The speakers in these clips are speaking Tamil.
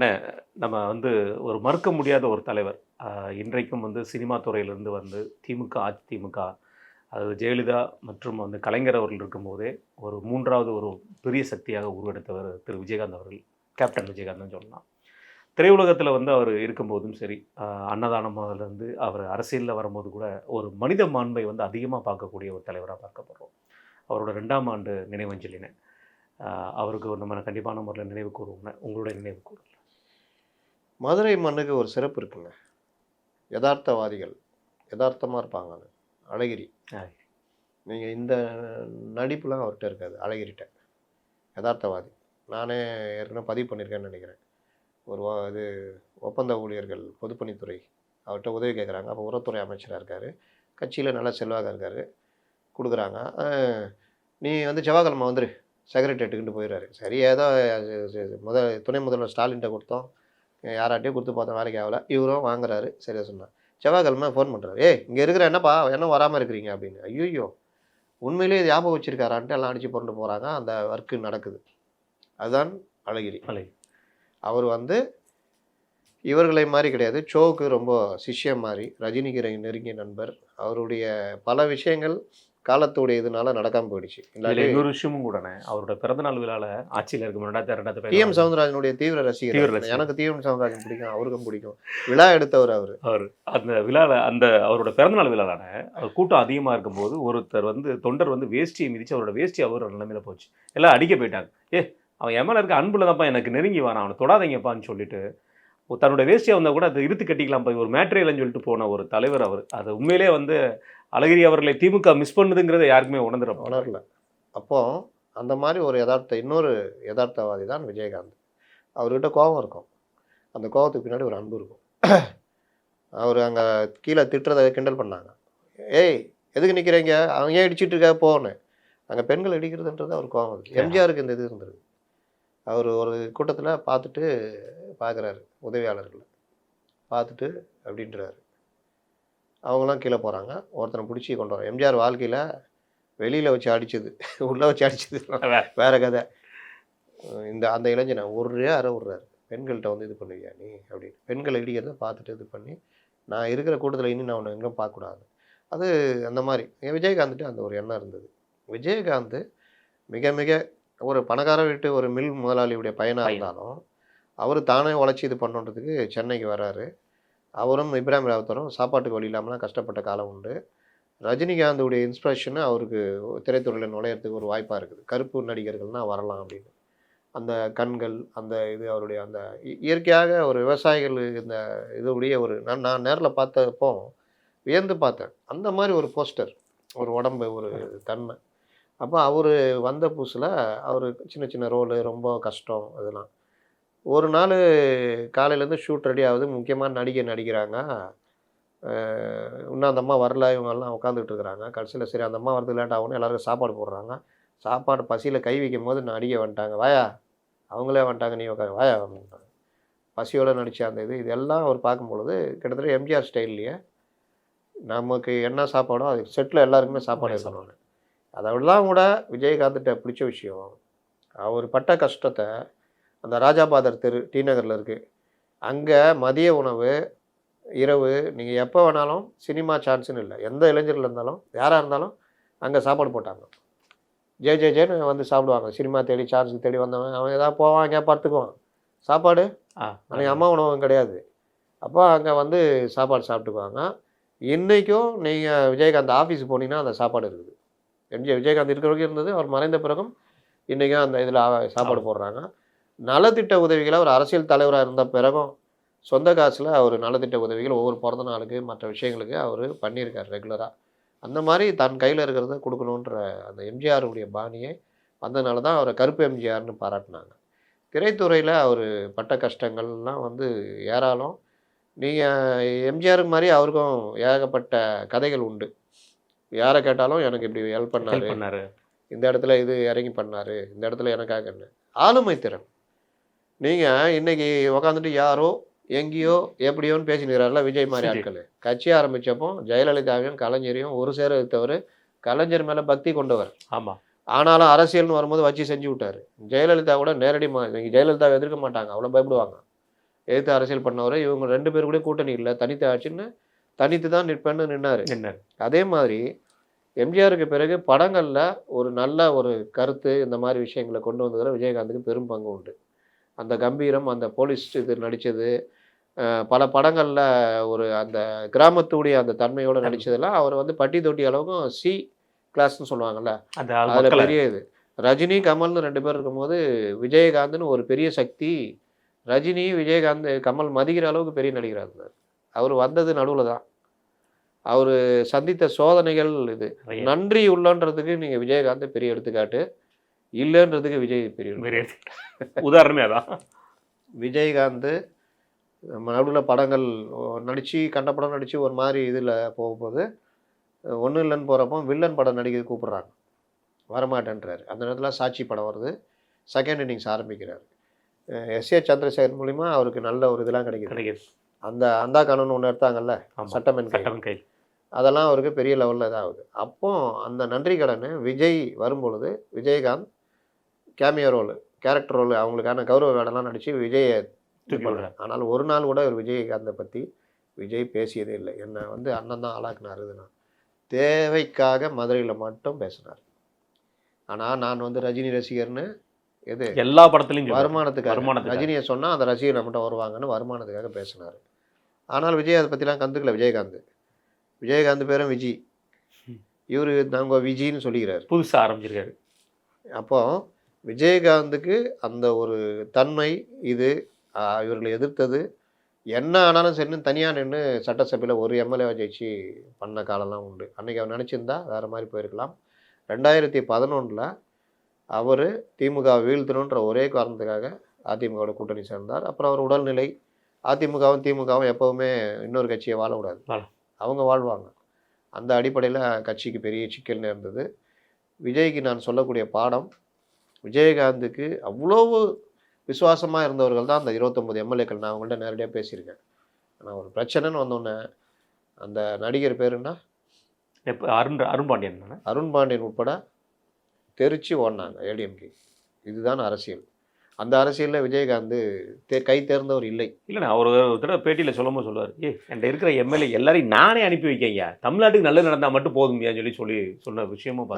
அண்ணே நம்ம வந்து ஒரு மறுக்க முடியாத ஒரு தலைவர். இன்றைக்கும் வந்து சினிமா துறையிலிருந்து வந்து திமுக அதிமுக அது ஜெயலலிதா மற்றும் வந்து கலைஞர் அவர்கள் இருக்கும்போதே ஒரு மூன்றாவது ஒரு பெரிய சக்தியாக உருவெடுத்தவர் திரு. விஜயகாந்த் அவர்கள். கேப்டன் விஜயகாந்த்னு சொல்லலாம். திரையுலகத்தில் வந்து அவர் இருக்கும்போதும் சரி ஆஹ் அன்னதானம் முதல்லேருந்து அவர் அரசியலில் வரும்போது கூட ஒரு மனித மாண்பை வந்து அதிகமாக பார்க்கக்கூடிய ஒரு தலைவராக பார்க்கப்படுறோம். அவரோட ரெண்டாம் ஆண்டு நினைவஞ்சலினை. அவருக்கு நம்ம கண்டிப்பான முறையில் நினைவு கூறுவோம் உங்களுடைய நினைவு கூறுங்க. மதுரை மண்ணுக்கு ஒரு சிறப்பு இருக்குங்க. யதார்த்தவாதிகள் யதார்த்தமாக இருப்பாங்க அது. அழகிரி. நீங்கள் இந்த நடிப்புலாம் அவர்கிட்ட இருக்காது அழகிரிட்ட. யதார்த்தவாதி. நானே ஏற்கனவே பதிவு பண்ணியிருக்கேன்னு நினைக்கிறேன். ஒரு இது ஒப்பந்த ஊழியர்கள் பொதுப்பணித்துறை அவர்கிட்ட உதவி கேட்குறாங்க. அப்போ உரத்துறை அமைச்சராக இருக்கார். கட்சியில் நல்ல செல்வாக இருக்கார். கொடுக்குறாங்க. நீ வந்து செவ்வாய்க்கிழமை வந்துரு. செக்ரட்டரியேட்டுக்கிட்டு போயிடுறாரு. சரி ஏதோ அது, அது, முத துணை முதல்வர் ஸ்டாலின்கிட்ட கொடுத்தோம். யாராட்டையும் கொடுத்து பார்த்தோம் வேலைக்கு ஆகல. இவரும் வாங்குறாரு. சரியா சொன்னார். செவ்வாய்க்கிழமை ஃபோன் பண்ணுறாரு ஏய் இங்கே இருக்கிற என்னப்பா? என்ன வராமல் இருக்கிறீங்க? அப்படின்னு. ஐயோ உண்மையிலேயே இது ஞாபகம் வச்சிருக்காரான்ட்டு எல்லாம் அடிச்சு புரண்டு போகிறாங்க அந்த ஒர்க்கு நடக்குது. அதுதான் அழகிரி. அழகிரி. அவர் வந்து இவர்களை மாதிரி கிடையாது. ஷோவுக்கு ரொம்ப சிஷ்யம் மாதிரி. ரஜினிக்கு நெருங்கிய நண்பர். அவருடைய பல விஷயங்கள் காலத்துடைய இதனால நடக்காமல் போயிடுச்சு இன்னொரு விஷயமும் கூடனே அவரோட பிறந்தநாள் விழாவில் ஆட்சியில் இருக்கும் ரெண்டாயிரத்தி ரெண்டாயிரத்தி டிஎம் சவுந்தரராஜனுடைய தீவிர ரசிகர். எனக்கு டிஎம் சவுந்தரராஜன் பிடிக்கும் அவருக்கும் பிடிக்கும். விழா எடுத்தவர் அவர். அவர். அந்த விழாவில் அந்த அவரோட பிறந்தநாள் அவர் கூட்டம் அதிகமாக இருக்கும்போது ஒருத்தர் வந்து தொண்டர் வந்து வேஷ்டியை மிதிச்சு அவரோட வேஷ்டி அவர் நிலைமையில போச்சு. எல்லாம் அடிக்க போயிட்டாங்க. ஏ அவன் என் மேல இருக்க அன்புல தான்ப்பா எனக்கு நெருங்கி வரான் அவனை தொடாதீங்கப்பான்னு சொல்லிட்டு தன்னோட வேஷ்டியை வந்தால் கூட அதை இழுத்து கட்டிக்கலாம்ப்பா ஒரு மேட்ரியல்னு சொல்லிட்டு போன ஒரு தலைவர் அவர். அது உண்மையிலே வந்து அழகிரி அவர்களை திமுக மிஸ் பண்ணுதுங்கிறத யாருக்குமே உணர்ந்துடும் உணரல. அப்போ அந்த மாதிரி ஒரு யதார்த்த இன்னொரு யதார்த்தவாதி தான் விஜயகாந்த். அவர்கிட்ட கோபம் இருக்கும். அந்த கோபத்துக்கு பின்னாடி ஒரு அன்பு இருக்கும். அவர் அங்கே கீழே திட்டுறதை கிண்டல் பண்ணாங்க. ஏய் எதுக்கு நிற்கிறீங்க அவன் ஏன் இடிச்சிட்டு இருக்க? போன்னு. அங்கே பெண்கள் இடிக்கிறதுன்றது அவர் கோபம் இருக்கு எம்ஜிஆருக்கு இந்த இது இருந்தது அவர் ஒரு கூட்டத்தில் பார்த்துட்டு பார்க்குறாரு உதவியாளர்களை. பார்த்துட்டு அப்படின்றாரு. அவங்களாம் கீழே போகிறாங்க ஒருத்தனை பிடிச்சி கொண்டு வரோம் எம்ஜிஆர் வாழ்க்கையில் வெளியில் வச்சு அடிச்சது உள்ளே வச்சு அடிச்சது வேற. கதை. இந்த அந்த இளைஞனை ஒரே அரை விட்றாரு. பெண்கள்கிட்ட வந்து இது பண்ணுவியா நீ? அப்படின்னு. பெண்கள் இடிக்கிறத பார்த்துட்டு இது பண்ணி நான் இருக்கிற கூட்டத்தில் இனி நான் உன்னை எங்கேயும் பார்க்கக்கூடாது. அது அந்த மாதிரி. என் விஜயகாந்த்ட்டு அந்த ஒரு எண்ணம் இருந்தது. விஜயகாந்த் மிக மிக ஒரு பணக்கார வீட்டு ஒரு மில் முதலாளியுடைய பையனாக பையன். இருந்தாலும் அவர் தானே உழைச்சி இது பண்ணுறதுக்கு சென்னைக்கு வராரு. அவரும் இப்ராஹிம் ராவத்தரும் சாப்பாட்டுக்கு வழி இல்லாமலாம் கஷ்டப்பட்ட காலம் உண்டு. ரஜினிகாந்துடைய இன்ஸ்பிரேஷனு அவருக்கு திரைத்துறையில் நுழையறதுக்கு ஒரு வாய்ப்பாக இருக்குது. கருப்பு நடிகர்கள்னால் வரலாம் அப்படின்னு. அந்த கண்கள் அந்த இது அவருடைய அந்த இ- இயற்கையாக ஒரு விவசாயிகள் இந்த இதுடைய ஒரு நான் நான் நேரில் பார்த்தப்போ வியந்து பார்த்தேன். அந்த மாதிரி ஒரு போஸ்டர் ஒரு உடம்பு ஒரு தன்மை. அப்போ அவர் வந்த புதுசில் அவர் சின்ன சின்ன ரோலு ரொம்ப கஷ்டம் அதெல்லாம். ஒரு நாள் காலையிலேருந்து ஷூட் ரெடி ஆகுது. முக்கியமான நடிகை நடிக்கிறாங்க? இன்னும் அந்த அம்மா வரல. இவங்கெல்லாம் உட்காந்துட்டு இருக்கிறாங்க. கடைசியில் சரி அந்த அம்மா வரது லேட் ஆகும்னு எல்லாருக்கும் சாப்பாடு போடுறாங்க. சாப்பாடு பசியில் கை வைக்கும் போது நடிகை வந்துட்டாங்க. வாயா அவங்களே வந்துட்டாங்க. நீ உட்காரு வாயா அப்படின்ட்டாங்க பசியோடு நடித்த அந்த இது இதெல்லாம் அவர் பார்க்கும் பொழுது கிட்டத்தட்ட எம்ஜிஆர் ஸ்டைல்லையே நமக்கு என்ன சாப்பாடோ அது செட்டில் எல்லாருக்குமே சாப்பாடு இருக்கணும் அதெல்லாம் கூட விஜயகாந்த்கிட்ட பிடிச்ச விஷயம். அவர் பட்ட கஷ்டத்தை அந்த ராஜாபாதர் தெரு டி நகரில் இருக்குது அங்கே மதிய உணவு இரவு நீங்கள் எப்போ வேணாலும் சினிமா சான்ஸ்னு இல்லை எந்த இளைஞர்கள் இருந்தாலும் யாராக இருந்தாலும் அங்கே சாப்பாடு போட்டாங்க. ஜே ஜே ஜேன்னு வந்து சாப்பிடுவாங்க. சினிமா தேடி சான்ஸுக்கு தேடி வந்தவன் அவன் ஏதாவது போவான் எங்கேயா படுத்துக்குவான். சாப்பாடு? அன்றைக்கி அம்மா உணவும் கிடையாது. அப்போ அங்கே வந்து சாப்பாடு சாப்பிட்டுக்குவாங்க. இன்றைக்கும் நீங்கள் விஜயகாந்த் ஆஃபீஸ் போனீங்கன்னா அந்த சாப்பாடு இருக்குது. எம்ஜி விஜயகாந்த் இருக்கிற வரைக்கும் இருந்தது. அவர் மறைந்த பிறகும் இன்றைக்கும் அந்த இதில் சாப்பாடு போடுறாங்க. நலத்திட்ட உதவிகளை அவர் அரசியல் தலைவராக இருந்த பிறகும் சொந்த காசில் அவர் நலத்திட்ட உதவிகள் ஒவ்வொரு பிறந்த நாளுக்கு மற்ற விஷயங்களுக்கு அவர் பண்ணியிருக்கார் ரெகுலராக அந்த மாதிரி தன் கையில் இருக்கிறத கொடுக்கணுன்ற அந்த எம்ஜிஆருடைய பாணியை வந்ததுனால தான் அவரை கருப்பு எம்ஜிஆர்னு பாராட்டினாங்க. திரைத்துறையில் அவர் பட்ட கஷ்டங்கள்லாம் வந்து ஏராளம். நீங்கள் எம்ஜிஆருக்கு மாதிரி அவருக்கும் ஏகப்பட்ட கதைகள் உண்டு. யாரை கேட்டாலும் எனக்கு இப்படி ஹெல்ப் பண்ணாரு. இந்த இடத்துல இது இறங்கி பண்ணாரு. இந்த இடத்துல எனக்காக என்ன? ஆளுமை திறன். நீங்கள் இன்னைக்கு உக்காந்துட்டு யாரோ எங்கேயோ எப்படியோன்னு பேசினுக்கிறாருல விஜய் மாதிரி. ஆட்கள். கட்சி ஆரம்பிச்சப்போ ஜெயலலிதாவையும் கலைஞரையும் ஒரு சேர வைத்தவர் கலைஞர் மேலே பக்தி கொண்டவர். ஆமா. ஆனாலும் அரசியல்னு வரும்போது வச்சு செஞ்சு விட்டாரு. ஜெயலலிதா கூட நேரடி மா- ஜெயலலிதாவை எதிர்க்க மாட்டாங்க அவ்வளோ பயப்படுவாங்க. எதிர்த்து அரசியல் பண்ணவர் இவங்க ரெண்டு பேரும் கூட கூட்டணி இல்லை தனித்து ஆச்சுன்னு தனித்து தான் நிற்பேன்னு நின்னாரு. என்ன அதே மாதிரி எம்ஜிஆருக்கு பிறகு படங்களில் ஒரு நல்ல ஒரு கருத்து இந்த மாதிரி விஷயங்களை கொண்டு வந்ததில் விஜயகாந்துக்கு பெரும் பங்கு உண்டு. அந்த கம்பீரம் அந்த போலீஸ் இது நடித்தது பல படங்களில் ஒரு அந்த கிராமத்துடைய அந்த தன்மையோடு நடித்ததெல்லாம் அவர் வந்து பட்டி தொட்டி அளவுக்கும் சி கிளாஸ்னு சொல்லுவாங்கல்ல. அதில் பெரிய இது. ரஜினி கமல்னு ரெண்டு பேர் இருக்கும்போது விஜயகாந்த்னு ஒரு பெரிய சக்தி ரஜினி விஜயகாந்த் கமல் மதிக்கிற அளவுக்கு பெரிய நடிகராக இருந்தார். அவர் வந்தது நடுவில் தான். அவர் சந்தித்த சோதனைகள் இது. நன்றி உள்ளன்றதுக்கு நீங்கள் விஜயகாந்த் பெரிய எடுத்துக்காட்டு. இல்லைன்றதுக்கு விஜய் பெரிய உதாரணமே அதான். விஜயகாந்த் நம்ம நடுவில் படங்கள் நடித்து கண்ட படம் நடித்து ஒரு மாதிரி இதில் போகும்போது ஒன்றும் இல்லைன்னு போகிறப்போ வில்லன் படம் நடிக்க கூப்பிட்றாங்க. வரமாட்டேன்றாரு. அந்த நேரத்தில் சாட்சி படம் வருது. செகண்ட் இன்னிங்ஸ் ஆரம்பிக்கிறார். எஸ் ஏ சந்திரசேகர் மூலிமா அவருக்கு நல்ல ஒரு இதெல்லாம் கிடைக்குது. கிடைக்குது. அந்த அந்தா கானூன் ஒன்று எடுத்தாங்கல்ல? ஆமா. சட்டமென் கை கையில் அதெல்லாம் அவருக்கு பெரிய லெவலில் இதாகுது. அப்போ அந்த நன்றி கடன் விஜய் வரும்பொழுது Vijayakanth cameo role character role அவங்களுக்கான கௌரவ வேடெல்லாம் நடித்து விஜயை தூக்கி விடுறாரு. ஆனால் ஒரு நாள் கூட ஒரு விஜயகாந்தை பற்றி விஜய் பேசியதே இல்லை. என்னை வந்து அண்ணன் தான் ஆளாக்குனார் இதுனா. தேவைக்காக மதுரையில் மட்டும் பேசினார். ஆனால் நான் வந்து ரஜினி ரசிகர்னு எது? எல்லா படத்துலையும் சொல்றாரு. வருமானத்துக்காக. வருமானத்துக்காக. ரஜினியை சொன்னால் அந்த ரசிகர் நம்மகிட்ட வருவாங்கன்னு வருமானத்துக்காக பேசினார். ஆனால் விஜய் அதை பற்றிலாம் கண்டுக்கல விஜயகாந்த். விஜயகாந்த் பேரும் விஜி. இவர் நாங்கள் விஜின்னு சொல்லிக்கிறார். புதுசா ஆரம்பிச்சிருக்காரு. அப்போ விஜயகாந்துக்கு அந்த ஒரு தன்மை இது இவர்களை எதிர்த்தது என்ன ஆனாலும் சரி தனியாக நின்று சட்டசபையில் ஒரு எம்எல்ஏவை ஜெயிச்சு பண்ண காலம்லாம் உண்டு. அன்றைக்கி அவர் நினச்சிருந்தா வேறு மாதிரி போயிருக்கலாம். ரெண்டாயிரத்தி பதினொன்றில் அவர் திமுக வீழ்த்தணுன்ற ஒரே காரணத்துக்காக அதிமுகவோட கூட்டணி சேர்ந்தார். அப்புறம் அவர் உடல்நிலை அதிமுகவும் திமுகவும் எப்போவுமே இன்னொரு கட்சியை வாழ விடாது வாழ. அவங்க வாழ்வாங்க. அந்த அடிப்படையில் கட்சிக்கு பெரிய சிக்கல் நேர்ந்தது விஜய்க்கு நான் சொல்லக்கூடிய பாடம் விஜயகாந்துக்கு அவ்வளவு விசுவாசமாக இருந்தவர்கள் தான் அந்த இருபத்தொம்பது எம்எல்ஏக்கள். நான் அவங்கள்ட்ட நேரடியாக பேசியிருக்கேன். ஆனால் ஒரு பிரச்சனைன்னு வந்தோடனே அந்த நடிகர் பேருன்னா? எப்ப அருண் அருண்பாண்டியன் தானே? அருண் பாண்டியன் உட்பட தெரிச்சு ஓடினாங்க ஏடிஎம்கே இதுதான் அரசியல். அந்த அரசியலில் விஜயகாந்த் தே கை தேர்ந்தவர் இல்லை. இல்லைண்ணா அவர் ஒரு தடவை பேட்டியில் சொல்லும்போது சொல்லுவார் ஏ என்கிட்ட இருக்கிற எம்எல்ஏ எல்லாரையும் நானே அனுப்பி வைக்கேங்க தமிழ்நாட்டுக்கு நல்லது நடந்தால் மட்டும் போதுமையான்னு சொல்லி சொல்லி சொன்ன விஷயமும்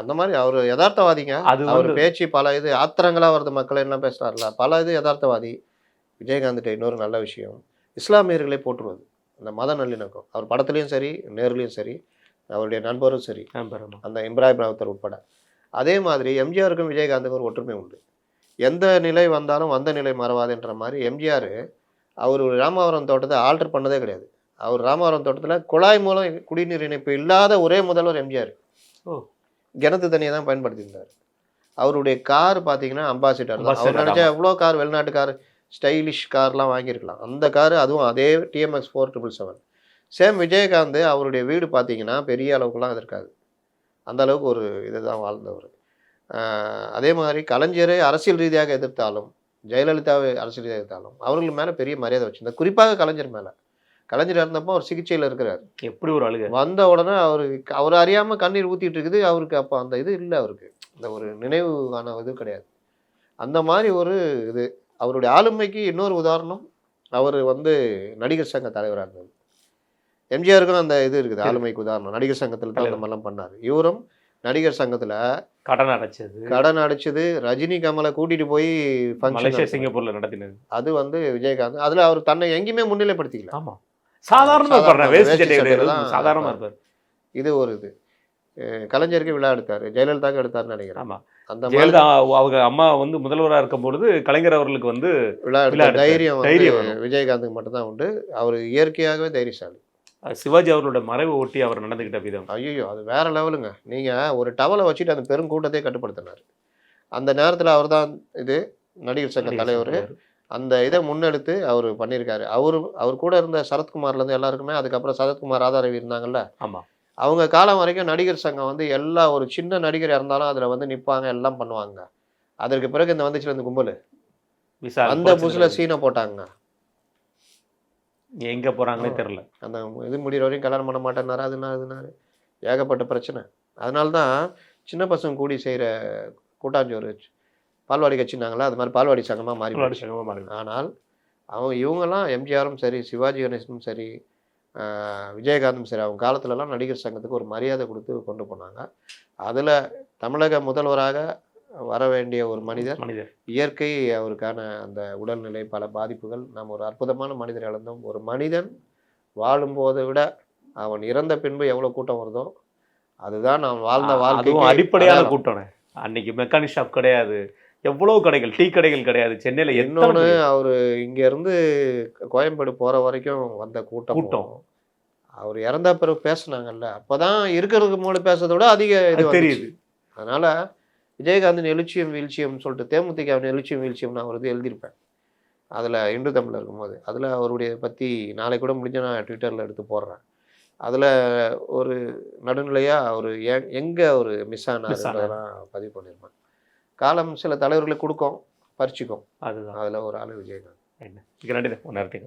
அந்த மாதிரி அவர் யதார்த்தவாதிங்க. அது அவர் பேச்சு பல இது ஆத்திரங்களா வருது மக்கள் என்ன பேசுறாருல. பல இது யதார்த்தவாதி விஜயகாந்த்கிட்ட இன்னொரு நல்ல விஷயம். இஸ்லாமியர்களை போற்றுவது. அந்த மத நல்லிணக்கம். அவர் படத்துலையும் சரி நேர்லையும் சரி அவருடைய நண்பரும் சரி. அந்த இப்ராஹிம் ராவுத்தர் உட்பட. அதே மாதிரி எம்ஜிஆருக்கும் விஜயகாந்துக்கும் ஒரு ஒற்றுமை உண்டு. எந்த நிலை வந்தாலும் வந்த நிலை மறவாதுன்ற மாதிரி எம்ஜிஆர் அவர் ராமவரம் தோட்டத்தை ஆல்டர் பண்ணதே கிடையாது. அவர் ராமவரம் தோட்டத்தில் குழாய் மூலம் குடிநீர் இணைப்பு இல்லாத ஒரே முதல்வர் எம்ஜிஆர். ஓ. கிணத்து தண்ணியை தான் பயன்படுத்தியிருந்தார். அவருடைய கார் பார்த்தீங்கன்னா அம்பாசிடர் தான். அவர் நினச்சா எவ்வளோ கார் வெளிநாட்டு கார் ஸ்டைலிஷ் கார்லாம் வாங்கியிருக்கலாம். அந்த கார் அதுவும் அதே TMX four triple seven same Vijayakanth அவருடைய வீடு பார்த்தீங்கன்னா பெரிய அளவுக்குலாம் அது இருக்காது அந்த அளவுக்கு ஒரு இதுதான் வாழ்ந்தவர். அதே மாதிரி கலைஞரை அரசியல் ரீதியாக எதிர்த்தாலும் ஜெயலலிதாவை அரசியல் ரீதியாக எதிர்த்தாலும் அவர்கள் மேலே பெரிய மரியாதை வச்சிருந்தார். குறிப்பாக கலைஞர் மேலே. கலைஞர் இருந்தப்போ அவர் சிகிச்சையில் இருக்கிறார். எப்படி ஒரு அழுக? வந்த உடனே அவருக்கு அவர் அறியாமல் கண்ணீர் ஊற்றிட்டு இருக்குது. அவருக்கு அப்போ அந்த இது இல்லை அவருக்கு. அந்த ஒரு நினைவுக்கான இது கிடையாது. அந்த மாதிரி ஒரு இது. அவருடைய ஆளுமைக்கு இன்னொரு உதாரணம். அவர் வந்து நடிகர் சங்க தலைவராக இருந்தது எம்ஜிஆருக்கும் அந்த இது இருக்குது. ஆளுமைக்கு உதாரணம். நடிகர் சங்கத்தில் தான் அந்த மாதிரிலாம் பண்ணார். இவரும் நடிகர் சங்கத்தில் கடன் அடைச்சது. கடன் அடிச்சது. ரஜினி கமலை கூட்டிட்டு போய் மலேசியா ஃபங்க்ஷன் சிங்கப்பூர்ல நடத்தினது. அது வந்து விஜயகாந்த். அதுல அவர் தன்னை எங்கேயுமே முன்னிலைப்படுத்திக்கல. ஆமா. சாதாரணமா இருப்பாரு. சாதாரண வேஸ்ட் வேஷ்டி சட்டை சட்டையில கிடையாது தான் சாதாரணமா இருப்பார். இது ஒரு இது. கலைஞருக்கு விழா எடுத்தாரு. ஜெயலலிதாக்கு எடுத்தாருன்னு நினைக்கிறேன். ஆமா. அந்த ஜெயலலிதா அவங்க அம்மா வந்து முதல்வராக இருக்கும் பொழுது கலைஞர் அவர்களுக்கு வந்து விழா. தைரியம் தைரியம். விஜயகாந்துக்கு மட்டும்தான் உண்டு. அவர் இயற்கையாகவே தைரியசாலி. சிவாஜி அவர்களோட மறைவை ஒட்டி அவர் நடந்துகிட்ட விதம். ஐயோ அது வேற லெவலுங்க. நீங்க ஒரு டவலை வச்சுட்டு அந்த பெருங்கூட்டத்தை கட்டுப்படுத்தினார். அந்த நேரத்துல அவர் தான் இது நடிகர் சங்க தலைவர். அந்த இதை முன்னெடுத்து அவர் பண்ணியிருக்காரு. அவர் அவர் கூட இருந்த சரத்குமார்லேருந்து எல்லாருக்குமே அதுக்கப்புறம் சரத்குமார் ராதாரவி இருந்தாங்கல்ல? ஆமா. அவங்க காலம் வரைக்கும் நடிகர் சங்கம் வந்து எல்லா ஒரு சின்ன நடிகர் இருந்தாலும் அதில் வந்து நிற்பாங்க எல்லாம் பண்ணுவாங்க. அதற்கு பிறகு இந்த வந்துச்சுல இந்த கும்பல். அந்த புதுசில் சீனை போட்டாங்க. எங்க போறாங்கன்னே தெரியல. அந்த இது முடிகிற வரையும் கல்யாணம் பண்ண மாட்டேன்னாரு அதுனா அதுனாரு ஏகப்பட்ட பிரச்சனை. அதனால தான் சின்ன பசங்க கூடி செய்கிற கூட்டாஞ்சோறு பால்வாடி கட்சினாங்களா அது மாதிரி பால்வாடி சங்கமாக மாறி அவங்களோட போச்சு. சங்கமா மாறுது. ஆனால் அவங்க இவங்கெல்லாம் எம்ஜிஆரும் சரி சிவாஜி கணேசனும் சரி விஜயகாந்தும் சரி அவங்க காலத்துலலாம் நடிகர் சங்கத்துக்கு ஒரு மரியாதை கொடுத்து கொண்டு போனாங்க. அதில் தமிழக முதல்வராக வர வேண்டிய ஒரு மனிதர். மனிதர். இயற்கை அவருக்கான அந்த உடல்நிலை பல பாதிப்புகள். நாம் ஒரு அற்புதமான மனிதர் இழந்தோம் ஒரு மனிதன் வாழும்போதை விட அவன் இறந்த பின்பு எவ்வளோ கூட்டம் வருதோ அதுதான் நாம் வாழ்ந்த அதுவும் வாழ்க்கை அடிப்படையான கூட்டம்ண்ணே. அன்னைக்கு மெக்கானிக் ஷாப் கிடையாது. எவ்வளவு கடைகள் டீ கடைகள் கிடையாது. சென்னையில இன்னொன்று அவர் இங்க இருந்து கோயம்பேடு போற வரைக்கும் வந்த கூட்டம். கூட்டம். அவர் இறந்த பிறகு பேசுனாங்கல்ல. அப்பதான் இருக்கிறதுக்கு முன்னாடி பேசுறதை விட அதிக இது. தெரியுது. அதனால விஜயகாந்தின் எழுச்சியும் வீழ்ச்சியும் சொல்லிட்டு தேமுதிகவின் எழுச்சியும் வீழ்ச்சியும் நான் ஒரு இது எழுதியிருப்பேன். அதில் இந்து தமிழில் இருக்கும்போது. அதில் அவருடைய பற்றி நாளைக்கு கூட முடிஞ்ச நான் ட்விட்டரில் எடுத்து போடுறேன். அதில் ஒரு நடுநிலையாக அவர் எங்கே ஒரு மிஸ். ஆனார்ன்றதெல்லாம் பதிவு பண்ணியிருப்பேன். காலம் சில தலைவர்களுக்கு கொடுக்கும் பறிச்சுக்கும். அதுதான். அதில் ஒரு ஆள் விஜயகாந்த். என்ன? நன்றி உன் நேரத்தை